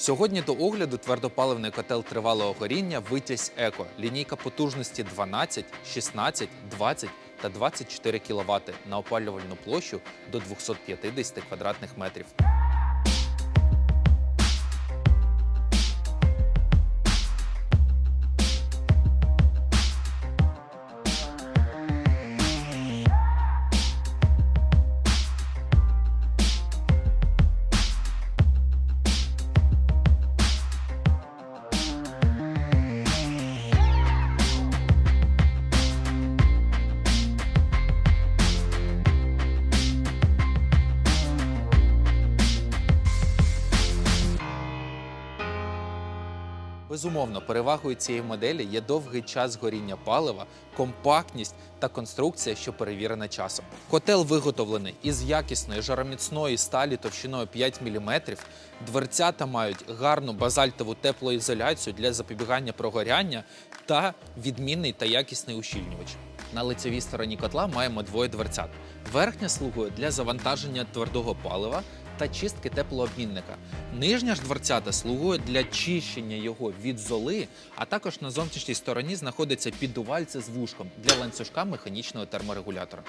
Сьогодні до огляду твердопаливний котел тривалого горіння Витязь Еко. Лінійка потужності 12, 16, 20 та 24 кВт на опалювальну площу до 250 квадратних метрів. Безумовно, перевагою цієї моделі є довгий час горіння палива, компактність та конструкція, що перевірена часом. Котел виготовлений із якісної жароміцної сталі товщиною 5 мм. Дверцята мають гарну базальтову теплоізоляцію для запобігання прогоряння та відмінний та якісний ущільнювач. На лицевій стороні котла маємо двоє дверцят. Верхня слугує для завантаження твердого палива та чистки теплообмінника. Нижня ж дверцята слугує для чищення його від золи, а також на зовнішній стороні знаходиться піддувальце з вушком для ланцюжка механічного терморегулятора.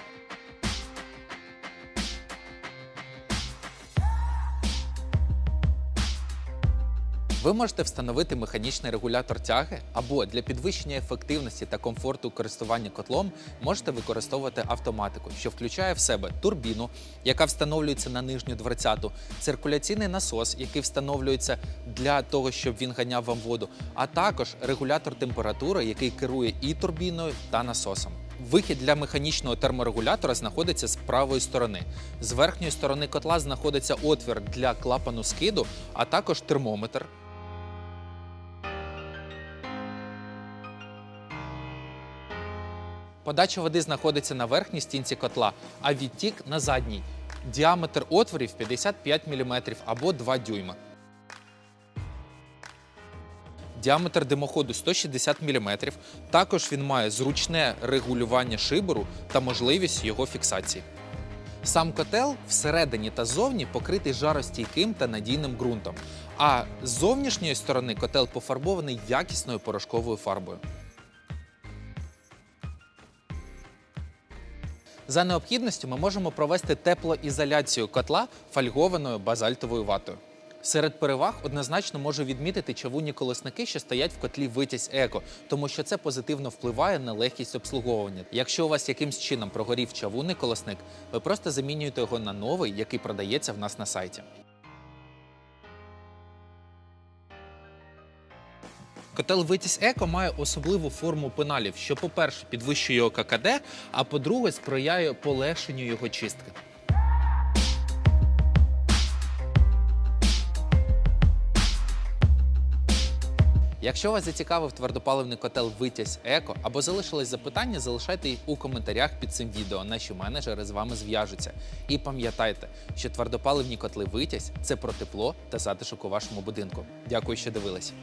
Ви можете встановити механічний регулятор тяги або для підвищення ефективності та комфорту користування котлом можете використовувати автоматику, що включає в себе турбіну, яка встановлюється на нижню дверцяту, циркуляційний насос, який встановлюється для того, щоб він ганяв вам воду, а також регулятор температури, який керує і турбіною та насосом. Вихід для механічного терморегулятора знаходиться з правої сторони. З верхньої сторони котла знаходиться отвір для клапану скиду, а також термометр. Подача води знаходиться на верхній стінці котла, а відтік на задній. Діаметр отворів 55 мм або 2 дюйма. Діаметр димоходу 160 мм. Також він має зручне регулювання шибору та можливість його фіксації. Сам котел всередині та зовні покритий жаростійким та надійним ґрунтом. А з зовнішньої сторони котел пофарбований якісною порошковою фарбою. За необхідністю ми можемо провести теплоізоляцію котла фольгованою базальтовою ватою. Серед переваг однозначно можу відмітити чавунні колосники, що стоять в котлі Витязь Еко, тому що це позитивно впливає на легкість обслуговування. Якщо у вас якимсь чином прогорів чавунний колосник, ви просто замінюєте його на новий, який продається в нас на сайті. Котел Витязь Еко має особливу форму пеналів, що, по-перше, підвищує його ККД, а по-друге, сприяє полегшенню його чистки. Якщо вас зацікавив твердопаливний котел Витязь Еко або залишились запитання, залишайте їх у коментарях під цим відео. Наші менеджери з вами зв'яжуться. І пам'ятайте, що твердопаливні котли Витязь це про тепло та затишок у вашому будинку. Дякую, що дивились.